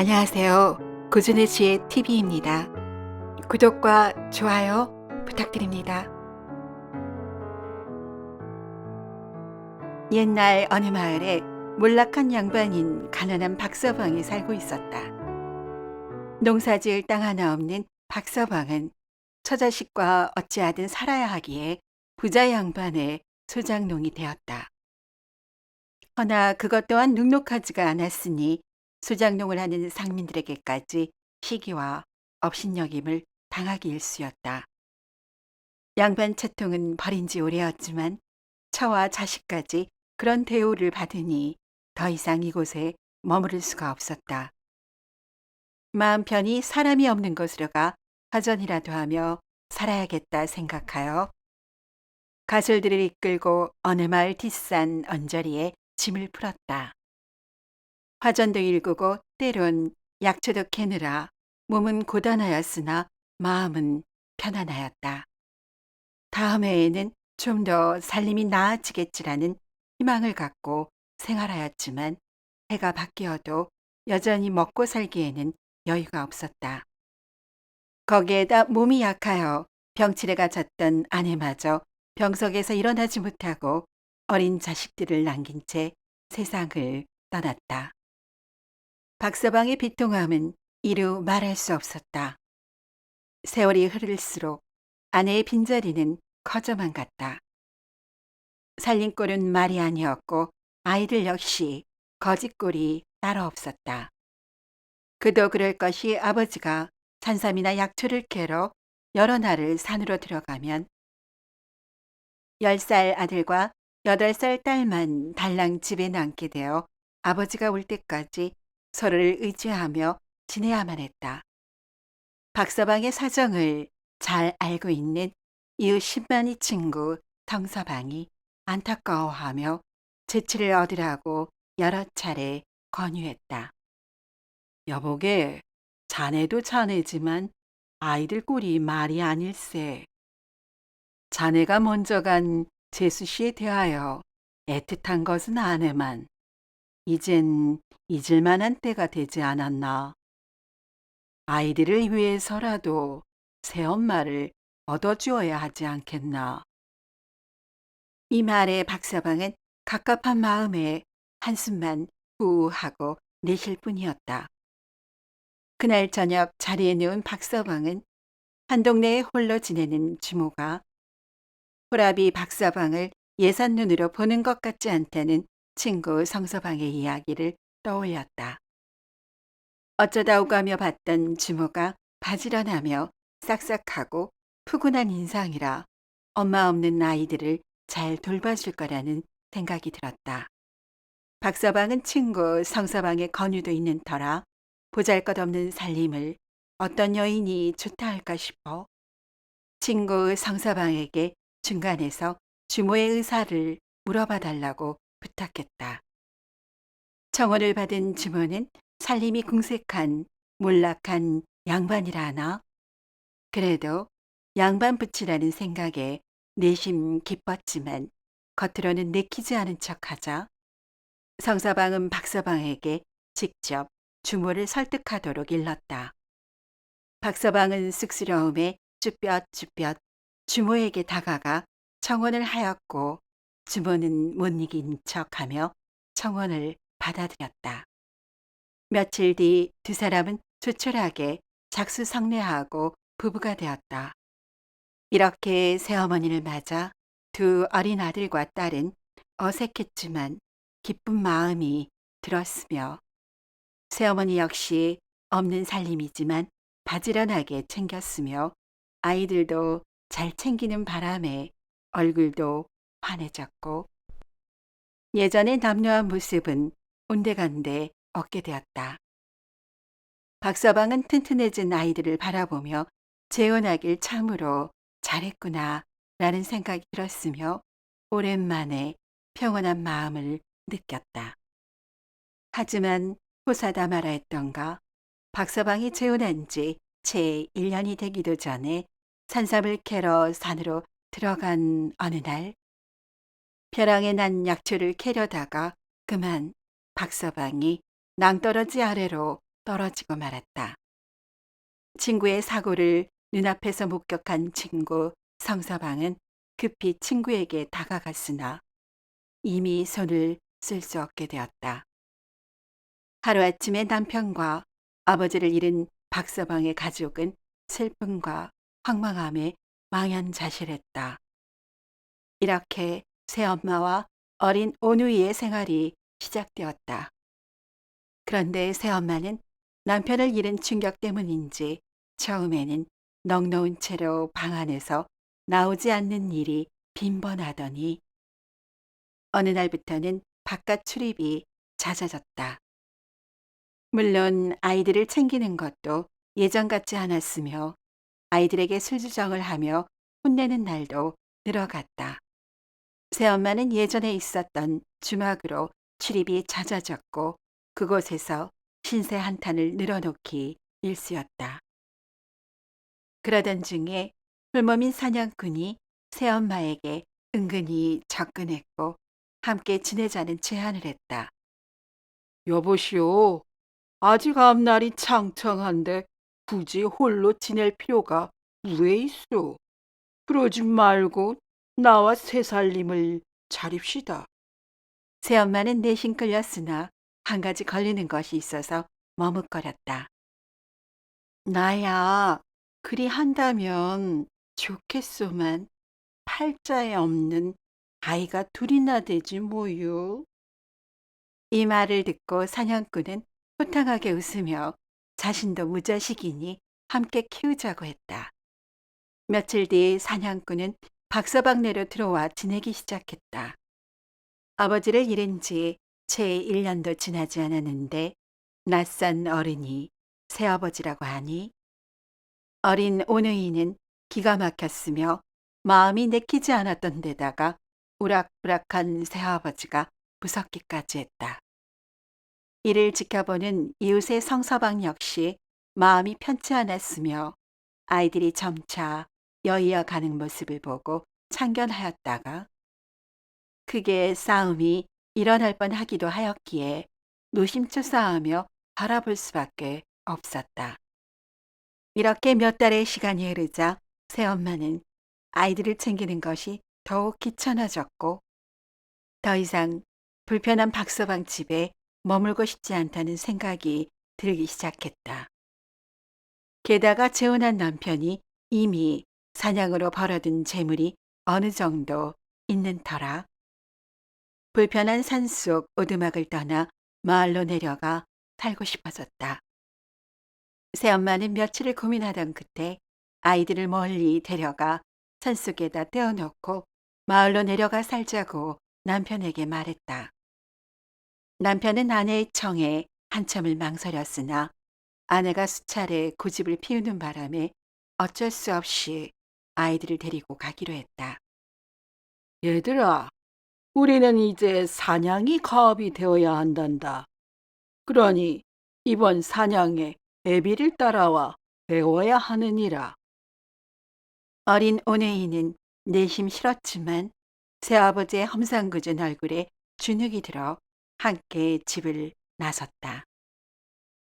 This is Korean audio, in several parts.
안녕하세요. 고준의 지혜 TV입니다. 구독과 좋아요 부탁드립니다. 옛날 어느 마을에 몰락한 양반인 가난한 박서방이 살고 있었다. 농사지을 땅 하나 없는 박서방은 처자식과 어찌하든 살아야 하기에 부자 양반의 소장농이 되었다. 허나 그것 또한 눅눅하지가 않았으니 수장농을 하는 상민들에게까지 시기와 업신여김을 당하기 일쑤였다. 양반 채통은 버린 지 오래였지만 처와 자식까지 그런 대우를 받으니 더 이상 이곳에 머무를 수가 없었다. 마음 편히 사람이 없는 곳으로 가 화전이라도 하며 살아야겠다 생각하여 가설들을 이끌고 어느 마을 뒷산 언저리에 짐을 풀었다. 화전도 일구고 때론 약초도 캐느라 몸은 고단하였으나 마음은 편안하였다. 다음 해에는 좀 더 살림이 나아지겠지라는 희망을 갖고 생활하였지만 해가 바뀌어도 여전히 먹고 살기에는 여유가 없었다. 거기에다 몸이 약하여 병치레가 졌던 아내마저 병석에서 일어나지 못하고 어린 자식들을 남긴 채 세상을 떠났다. 박서방의 비통함은 이루 말할 수 없었다. 세월이 흐를수록 아내의 빈자리는 커져만 갔다. 살림꼴은 말이 아니었고 아이들 역시 거짓꼴이 따로 없었다. 그도 그럴 것이 아버지가 산삼이나 약초를 캐러 여러 날을 산으로 들어가면 열살 아들과 여덟 살 딸만 달랑 집에 남게 되어 아버지가 올 때까지 서로를 의지하며 지내야만 했다. 박서방의 사정을 잘 알고 있는 이웃 신만이 친구 덩서방이 안타까워하며 재치를 얻으라고 여러 차례 권유했다. 여보게, 자네도 자네지만 아이들 꼴이 말이 아닐세. 자네가 먼저 간 재수 씨에 대하여 애틋한 것은 아내만 이젠 잊을 만한 때가 되지 않았나. 아이들을 위해서라도 새엄마를 얻어주어야 하지 않겠나. 이 말에 박서방은 갑갑한 마음에 한숨만 후하고 내쉴 뿐이었다. 그날 저녁 자리에 누운 박서방은 한 동네에 홀로 지내는 주모가 호랍이 박서방을 예산 눈으로 보는 것 같지 않다는 친구 성서방의 이야기를 떠올렸다. 어쩌다 오가며 봤던 주모가 바지런하며 싹싹하고 푸근한 인상이라 엄마 없는 아이들을 잘 돌봐줄 거라는 생각이 들었다. 박서방은 친구 성서방의 권유도 있는 터라 보잘 것 없는 살림을 어떤 여인이 좋다 할까 싶어 친구 성서방에게 중간에서 주모의 의사를 물어봐 달라고 부탁했다. 청혼을 받은 주모는 살림이 궁색한 몰락한 양반이라 하나? 그래도 양반 붙이라는 생각에 내심 기뻤지만 겉으로는 내키지 않은 척하자 성서방은 박서방에게 직접 주모를 설득하도록 일렀다. 박서방은 쑥스러움에 쭈뼛쭈뼛 주모에게 다가가 청혼을 하였고 주모는 못 이긴 척하며 청혼을 받아들였다. 며칠 뒤 두 사람은 조촐하게 작수성례하고 부부가 되었다. 이렇게 새어머니를 맞아 두 어린 아들과 딸은 어색했지만 기쁜 마음이 들었으며 새어머니 역시 없는 살림이지만 바지런하게 챙겼으며 아이들도 잘 챙기는 바람에 얼굴도 환해졌고 예전의 남녀한 모습은 온데간데 얻게 되었다. 박서방은 튼튼해진 아이들을 바라보며 재혼하길 참으로 잘했구나 라는 생각이 들었으며 오랜만에 평온한 마음을 느꼈다. 하지만 호사다 말아 했던가 박서방이 재혼한 지 채 1년이 되기도 전에 산삼을 캐러 산으로 들어간 어느 날 벼랑에 난 약초를 캐려다가 그만 박서방이 낭떠러지 아래로 떨어지고 말았다. 친구의 사고를 눈앞에서 목격한 친구 성서방은 급히 친구에게 다가갔으나 이미 손을 쓸 수 없게 되었다. 하루아침에 남편과 아버지를 잃은 박서방의 가족은 슬픔과 황망함에 망연자실했다. 이렇게 새엄마와 어린 오누이의 생활이 시작되었다. 그런데 새엄마는 남편을 잃은 충격 때문인지 처음에는 넉놓은 채로 방 안에서 나오지 않는 일이 빈번하더니 어느 날부터는 바깥 출입이 잦아졌다. 물론 아이들을 챙기는 것도 예전 같지 않았으며 아이들에게 술주정을 하며 혼내는 날도 늘어갔다. 새엄마는 예전에 있었던 주막으로 출입이 잦아졌고 그곳에서 신세 한탄을 늘어놓기 일쑤였다. 그러던 중에 hul몸인 사냥꾼이 새엄마에게 은근히 접근했고 함께 지내자는 제안을 했다. 여보시오, 아직 앞날이 창창한데 굳이 홀로 지낼 필요가 왜 있어? 그러지 말고 나와 새 살림을 차립시다. 새엄마는 내심 끌렸으나 한 가지 걸리는 것이 있어서 머뭇거렸다. 나야 그리 한다면 좋겠소만 팔자에 없는 아이가 둘이나 되지 뭐요. 이 말을 듣고 사냥꾼은 호탕하게 웃으며 자신도 무자식이니 함께 키우자고 했다. 며칠 뒤 사냥꾼은 박서방내로 들어와 지내기 시작했다. 아버지를 잃은 지 채 1년도 지나지 않았는데 낯선 어른이 새아버지라고 하니 어린 오누이는 기가 막혔으며 마음이 내키지 않았던 데다가 우락부락한 새아버지가 무섭기까지 했다. 이를 지켜보는 이웃의 성서방 역시 마음이 편치 않았으며 아이들이 점차 여이어 가는 모습을 보고 참견하였다가 크게 싸움이 일어날 뻔하기도 하였기에 노심초사하며 바라볼 수밖에 없었다. 이렇게 몇 달의 시간이 흐르자 새엄마는 아이들을 챙기는 것이 더욱 귀찮아졌고 더 이상 불편한 박서방 집에 머물고 싶지 않다는 생각이 들기 시작했다. 게다가 재혼한 남편이 이미 사냥으로 벌어둔 재물이 어느 정도 있는 터라 불편한 산속 오두막을 떠나 마을로 내려가 살고 싶어졌다. 새엄마는 며칠을 고민하던 그때 아이들을 멀리 데려가 산속에다 떼어놓고 마을로 내려가 살자고 남편에게 말했다. 남편은 아내의 청에 한참을 망설였으나 아내가 수차례 고집을 피우는 바람에 어쩔 수 없이 아이들을 데리고 가기로 했다. 얘들아, 우리는 이제 사냥이 가업이 되어야 한단다. 그러니 이번 사냥에 애비를 따라와 배워야 하느니라. 어린 오네이는 내심 싫었지만 새아버지의 험상궂은 얼굴에 주눅이 들어 함께 집을 나섰다.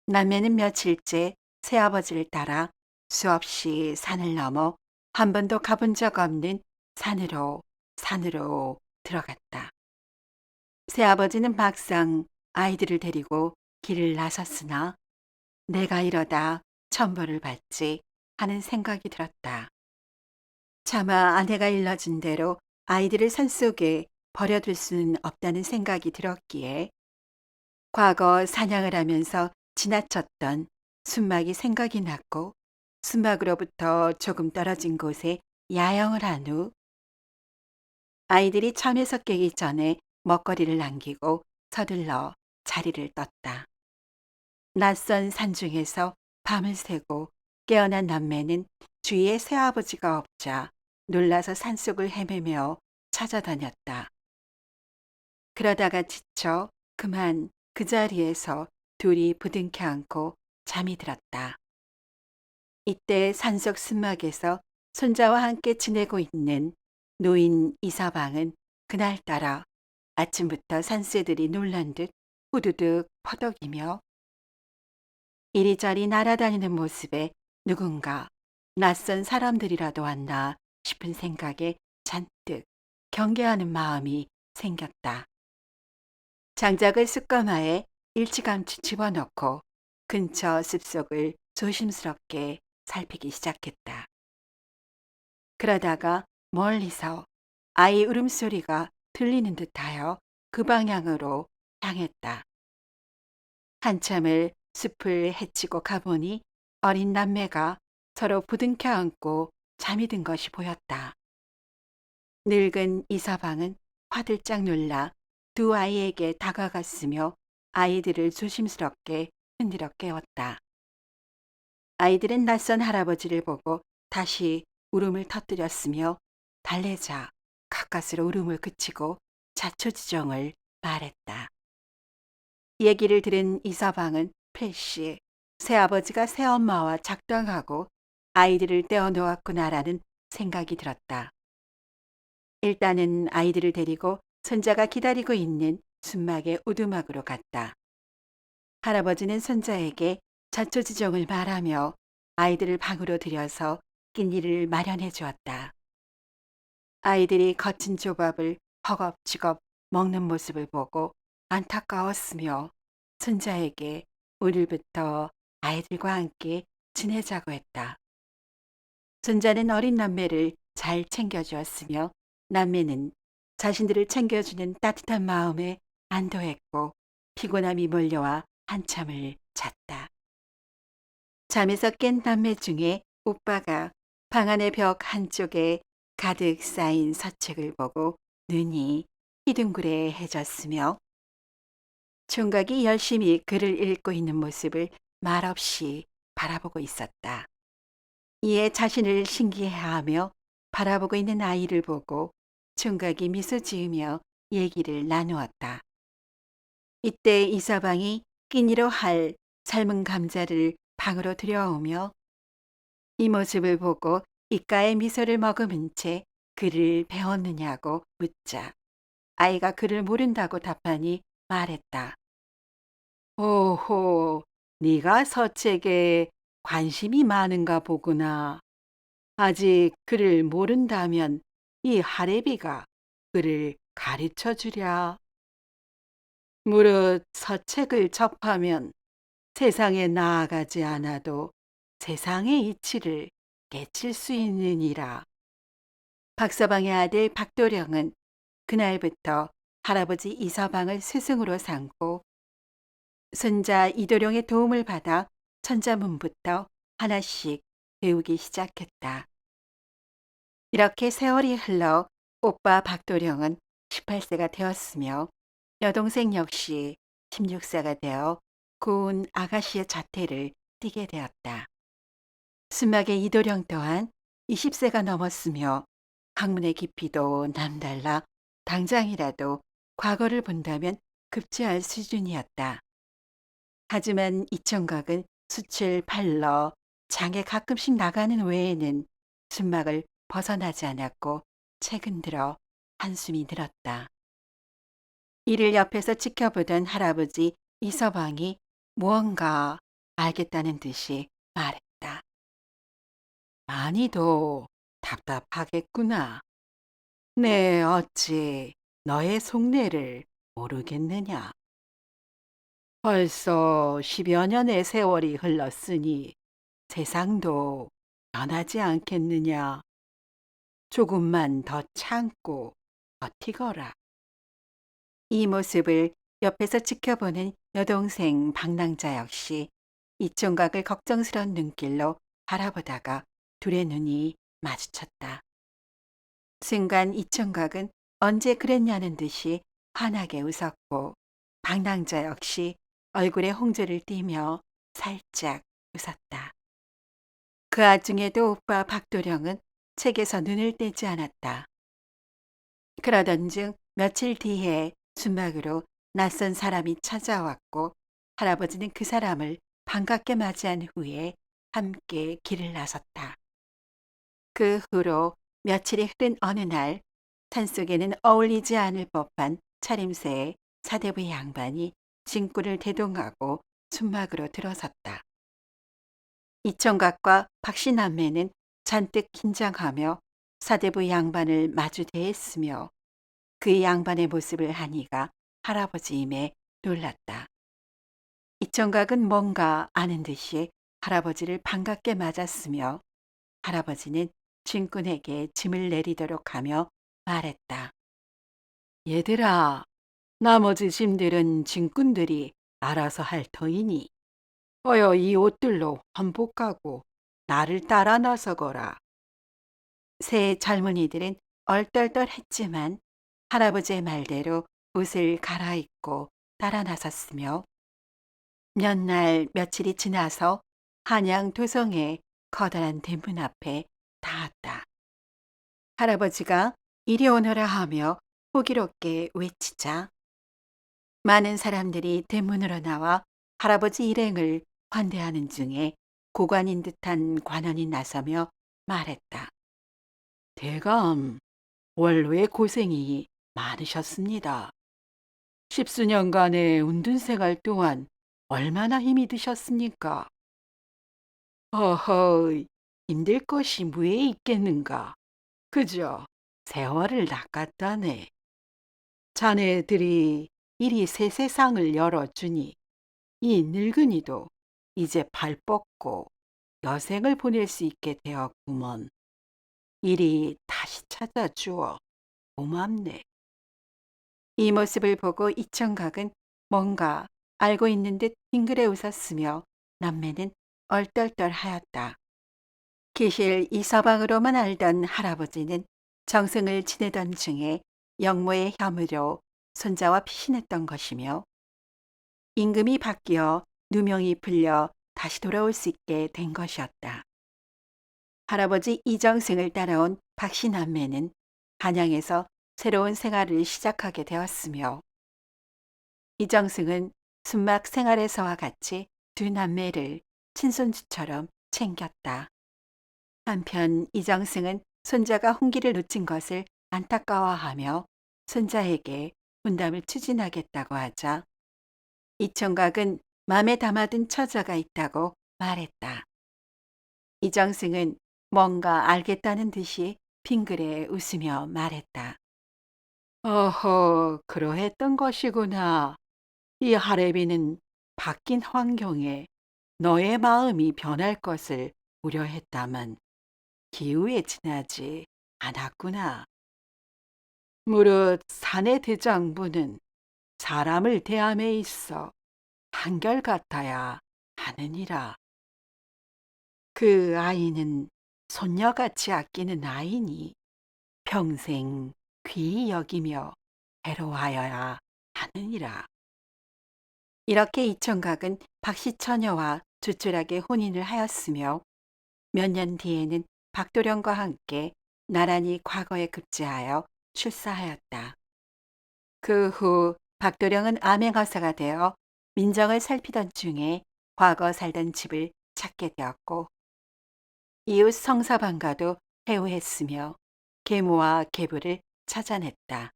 남매는 며칠째 새아버지를 따라 수없이 산을 넘어 한 번도 가본 적 없는 산으로 산으로 들어갔다. 새아버지는 막상 아이들을 데리고 길을 나섰으나 내가 이러다 천벌을 받지 하는 생각이 들었다. 차마 아내가 일러준 대로 아이들을 산속에 버려둘 수는 없다는 생각이 들었기에 과거 사냥을 하면서 지나쳤던 순막이 생각이 났고 순막으로부터 조금 떨어진 곳에 야영을 한 후 아이들이 잠에서 깨기 전에 먹거리를 남기고 서둘러 자리를 떴다. 낯선 산중에서 밤을 새고 깨어난 남매는 주위에 새아버지가 없자 놀라서 산속을 헤매며 찾아다녔다. 그러다가 지쳐 그만 그 자리에서 둘이 부둥켜 안고 잠이 들었다. 이때 산속 쓴막에서 손자와 함께 지내고 있는 노인 이서방은 그날따라 아침부터 산새들이 놀란 듯 후두둑 퍼덕이며 이리저리 날아다니는 모습에 누군가 낯선 사람들이라도 왔나 싶은 생각에 잔뜩 경계하는 마음이 생겼다. 장작을 숯가마에 일찌감치 집어넣고 근처 숲속을 조심스럽게 살피기 시작했다. 그러다가 멀리서 아이 울음소리가 들리는 듯하여 그 방향으로 향했다. 한참을 숲을 헤치고 가보니 어린 남매가 서로 부둥켜 안고 잠이 든 것이 보였다. 늙은 이서방은 화들짝 놀라 두 아이에게 다가갔으며 아이들을 조심스럽게 흔들어 깨웠다. 아이들은 낯선 할아버지를 보고 다시 울음을 터뜨렸으며 달래자 가까스로 울음을 그치고 자초지종을 말했다. 얘기를 들은 이서방은 필시 새아버지가 새엄마와 작당하고 아이들을 떼어놓았구나라는 생각이 들었다. 일단은 아이들을 데리고 손자가 기다리고 있는 순막의 오두막으로 갔다. 할아버지는 손자에게 자초지종을 말하며 아이들을 방으로 들여서 끼니를 마련해 주었다. 아이들이 거친 조밥을 허겁지겁 먹는 모습을 보고 안타까웠으며 손자에게 오늘부터 아이들과 함께 지내자고 했다. 손자는 어린 남매를 잘 챙겨주었으며 남매는 자신들을 챙겨주는 따뜻한 마음에 안도했고 피곤함이 몰려와 한참을 잤다. 잠에서 깬 남매 중에 오빠가 방 안의 벽 한쪽에 가득 쌓인 서책을 보고 눈이 희둥그레해졌으며 총각이 열심히 글을 읽고 있는 모습을 말없이 바라보고 있었다. 이에 자신을 신기해하며 바라보고 있는 아이를 보고 총각이 미소 지으며 얘기를 나누었다. 이때 이서방이 끼니로 할 삶은 감자를 방으로 들여오며 이 모습을 보고 입가에 미소를 머금은 채 글을 배웠느냐고 묻자 아이가 글을 모른다고 답하니 말했다. 오호, 네가 서책에 관심이 많은가 보구나. 아직 글을 모른다면 이 하레비가 글을 가르쳐 주랴. 무릇 서책을 접하면 세상에 나아가지 않아도 세상의 이치를 깨칠 수 있느니라. 박서방의 아들 박도령은 그날부터 할아버지 이서방을 스승으로 삼고 손자 이도령의 도움을 받아 천자문부터 하나씩 배우기 시작했다. 이렇게 세월이 흘러 오빠 박도령은 18세가 되었으며 여동생 역시 16세가 되어 고운 아가씨의 자태를 띠게 되었다. 순막의 이도령 또한 20세가 넘었으며 학문의 깊이도 남달라 당장이라도 과거를 본다면 급제할 수준이었다. 하지만 이청각은 수칠 팔러 장에 가끔씩 나가는 외에는 순막을 벗어나지 않았고 최근 들어 한숨이 늘었다. 이를 옆에서 지켜보던 할아버지 이서방이 무언가 알겠다는 듯이 말했다. 많이도 답답하겠구나. 네, 어찌 너의 속내를 모르겠느냐. 벌써 10여 년의 세월이 흘렀으니 세상도 변하지 않겠느냐. 조금만 더 참고 버티거라. 이 모습을 옆에서 지켜보는 여동생 방랑자 역시 이총각을 걱정스러운 눈길로 바라보다가 둘의 눈이 마주쳤다. 순간 이총각은 언제 그랬냐는 듯이 환하게 웃었고 방랑자 역시 얼굴에 홍조를 띠며 살짝 웃었다. 그 와중에도 오빠 박도령은 책에서 눈을 떼지 않았다. 그러던 중 며칠 뒤에 순막으로 낯선 사람이 찾아왔고 할아버지는 그 사람을 반갑게 맞이한 후에 함께 길을 나섰다. 그 후로 며칠이 흐른 어느 날 산속에는 어울리지 않을 법한 차림새의 사대부 양반이 진구를 대동하고 순막으로 들어섰다. 이청각과 박씨남매는 잔뜩 긴장하며 사대부 양반을 마주 대했으며 그 양반의 모습을 하니가 할아버지임에 놀랐다. 이청각은 뭔가 아는 듯이 할아버지를 반갑게 맞았으며 할아버지는 진꾼에게 짐을 내리도록 하며 말했다. 얘들아, 나머지 짐들은 진꾼들이 알아서 할 터이니 어여 이 옷들로 환복하고 나를 따라 나서거라. 새 젊은이들은 얼떨떨했지만 할아버지의 말대로 옷을 갈아입고 따라 나섰으며 몇 날 며칠이 지나서 한양 도성의 커다란 대문 앞에 닿았다. 할아버지가 이리 오너라 하며 호기롭게 외치자 많은 사람들이 대문으로 나와 할아버지 일행을 환대하는 중에 고관인 듯한 관원이 나서며 말했다. 대감, 원로의 고생이 많으셨습니다. 십수년간의 운둔 생활 동안 얼마나 힘이 드셨습니까? 어허, 힘들 것이 무에 있겠는가? 그저 세월을 낚았다네. 자네들이 이리 새 세상을 열어주니 이 늙은이도 이제 발 뻗고 여생을 보낼 수 있게 되었구먼. 이리 다시 찾아주어 고맙네. 이 모습을 보고 이청각은 뭔가 알고 있는 듯 빙그레 웃었으며 남매는 얼떨떨하였다. 기실 이 서방으로만 알던 할아버지는 정승을 지내던 중에 영모의 혐의로 손자와 피신했던 것이며 임금이 바뀌어 누명이 풀려 다시 돌아올 수 있게 된 것이었다. 할아버지 이정승을 따라온 박씨 남매는 한양에서 새로운 생활을 시작하게 되었으며 이정승은 순막 생활에서와 같이 두 남매를 친손주처럼 챙겼다. 한편 이정승은 손자가 홍기를 놓친 것을 안타까워하며 손자에게 분담을 추진하겠다고 하자 이청각은 마음에 담아둔 처자가 있다고 말했다. 이정승은 뭔가 알겠다는 듯이 빙그레 웃으며 말했다. 어허, 그러했던 것이구나. 이 하레비는 바뀐 환경에 너의 마음이 변할 것을 우려했다만 기후에 지나지 않았구나. 무릇 사내 대장부는 사람을 대함에 있어 한결같아야 하느니라. 그 아이는 손녀같이 아끼는 아이니 평생 귀히 여기며 괴로워하여야 하느니라. 이렇게 이청각은 박씨 처녀와 조촐하게 혼인을 하였으며 몇 년 뒤에는 박도령과 함께 나란히 과거에 급제하여 출사하였다. 그 후 박도령은 암행어사가 되어 민정을 살피던 중에 과거 살던 집을 찾게 되었고 이웃 성사방과도 회우했으며 계모와 계부를 찾아냈다.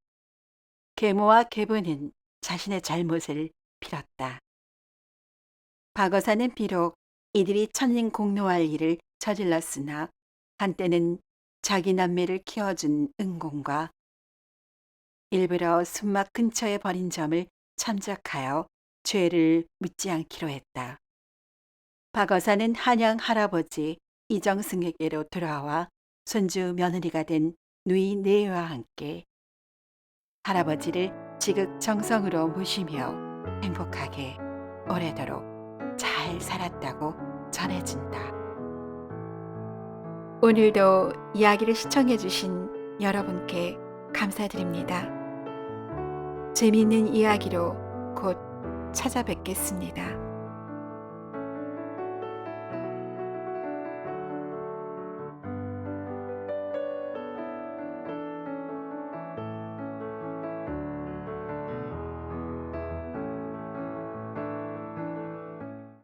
계모와 계부는 자신의 잘못을 빌었다. 박어사는 비록 이들이 천린 공노할 일을 저질렀으나 한때는 자기 남매를 키워준 은공과 일부러 순막 근처에 버린 점을 참작하여 죄를 묻지 않기로 했다. 박어사는 한양 할아버지 이정승에게로 돌아와 손주 며느리가 된 누이 네와 함께 할아버지를 지극정성으로 모시며 행복하게 오래도록 잘 살았다고 전해진다. 오늘도 이야기를 시청해주신 여러분께 감사드립니다. 재미있는 이야기로 곧 찾아뵙겠습니다.